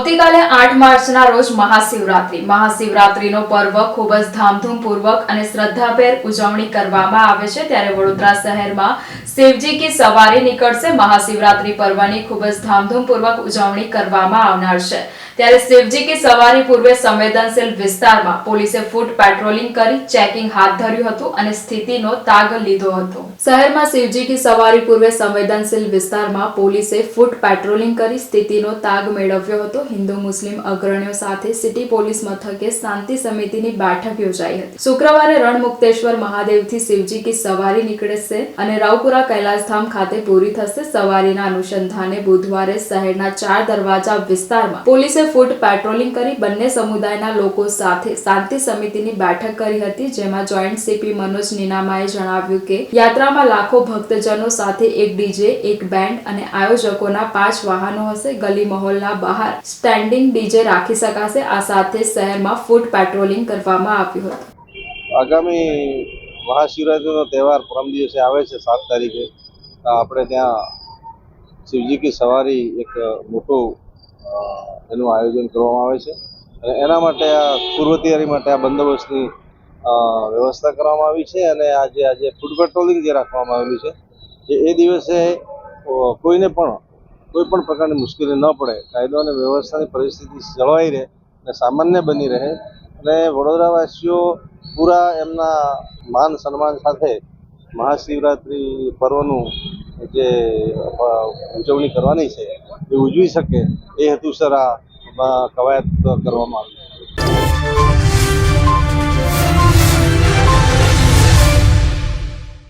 આવતીકાલે આઠ માર્ચના રોજ મહાશિવરાત્રી. મહાશિવરાત્રીનો પર્વ ખૂબ જ ધામધૂમપૂર્વક અને શ્રદ્ધાભેર ઉજવણી કરવામાં આવે છે. ત્યારે વડોદરા શહેરમાં શિવજી કી સવારી નીકળશે. મહાશિવરાત્રી પર્વની ખૂબ જ ધામધૂમપૂર્વક ઉજવણી કરવામાં આવનાર છે. ત્યારે શિવજી કી સવારી પૂર્વે સંવેદનશીલ વિસ્તારમાં પોલીસે ફૂટ પેટ્રોલિંગ કરી ચેકિંગ હાથ ધર્યું હતું અને સ્થિતિનો તાગ લીધો હતો. શહેરમાં શિવજી કી સવારી પૂર્વે સંવેદનશીલ વિસ્તારમાં પોલીસે ફૂટ પેટ્રોલિંગ કરી સ્થિતિનો તાગ મેળવ્યો હતો. હિન્દુ, મુસ્લિમ અગ્રણીઓ સાથે સિટી પોલીસ મથકે શાંતિ સમિતિની બેઠક યોજાઈ હતી. શુક્રવારે રણમુક્તેશ્વર મહાદેવથી શિવજી કી સવારી નીકળશે અને રાવપુરા કૈલાસધામ ખાતે પૂરી થશે સવારીના અનુસંધાને બુધવારે શહેરના ચાર દરવાજા વિસ્તારમાં પોલીસે ફૂટ પેટ્રોલિંગ કરી બંને સમુદાયના લોકો સાથે શાંતિ સમિતિની બેઠક કરી હતી, જેમાં જોઈન્ટ સીપી મનોજ નીનામાએ જણાવ્યું કે, યાત્રામાં લાખો ભક્તજનો સાથે એક ડીજે, એક બેન્ડ અને આયોજકોના પાંચ વાહનો હશે. ગલી મહોલના બહાર સ્ટેન્ડિંગ ડીજે રાખી શકાશે. આ સાથે શહેરમાં ફૂટ પેટ્રોલિંગ કરવામાં આવ્યું હતું. આગામી મહાશિવરાત્રિનો તહેવાર પરમ દિવસે આવે છે, સાત તારીખે. આપણે ત્યાં શિવજી કી સવારી એક મોટું એનું આયોજન કરવામાં આવે છે. અને એના માટે આ પૂર્વ તૈયારી માટે આ બંદોબસ્તની વ્યવસ્થા કરવામાં આવી છે અને આજે આજે ફૂડ પેટ્રોલિંગ જે રાખવામાં આવેલું છે, જે એ દિવસે કોઈને પણ, કોઈ પણ પ્રકારની મુશ્કેલી ન પડે, કાયદો અને વ્યવસ્થાની પરિસ્થિતિ જળવાઈ રહે અને સામાન્ય બની રહે. અને વડોદરાવાસીઓ પૂરા એમના માન સન્માન સાથે મહાશિવરાત્રિ પર્વનું જે ઉજવણી કરવાની છે, એ ઉજવી શકે, એ હેતુસર આ કવાયત કરવામાં આવી.